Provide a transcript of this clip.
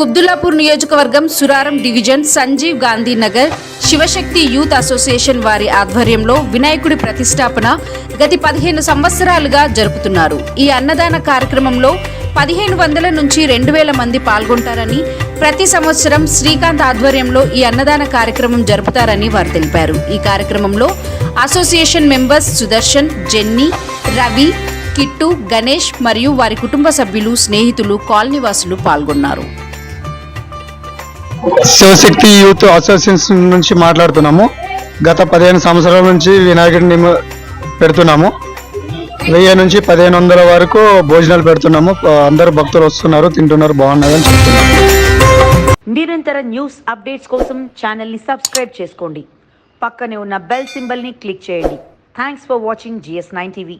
కుబ్దుల్లాపూర్ నియోజకవర్గం Suraram division Sanjeev Gandhi Nagar Shivashakti youth association వారి ఆధ్వర్యంలో వినాయకుడి ప్రతిష్టాపన గత పదిహేను సంవత్సరాలుగా జరుపుతున్నారు. ఈ అన్నదాన కార్యక్రమంలో పదిహేను వందల నుంచి రెండు వేల మంది పాల్గొంటారని ప్రతి సంవత్సరం శ్రీకాంత్ ఆధ్వర్యంలో ఈ అన్నదాన కార్యక్రమం జరుపుతారని వారు తెలిపారు. ఈ కార్యక్రమంలో association members Sudarshan Jenny Ravi Kittu Ganesh మరియు వారి కుటుంబ సభ్యులు స్నేహితులు కాలనీవాసులు పాల్గొన్నారు. శివశక్తి యూత్ అసోసియేషన్ నుంచి మాట్లాడుతున్నాము. గత పదిహేను సంవత్సరాల నుంచి వినాయకుడిని పెడుతున్నాము. వెయ్యి నుంచి పదిహేను వందల వరకు భోజనాలు పెడుతున్నాము. అందరు భక్తులు వస్తున్నారు తింటున్నారు బాగున్నదని చెప్తున్నాము. నిరంతర న్యూస్ అప్డేట్స్ కోసం ఛానల్ని సబ్స్క్రైబ్ చేసుకోండి. పక్కనే ఉన్న బెల్ సింబల్ని క్లిక్ చేయండి. Thanks for watching GS nine TV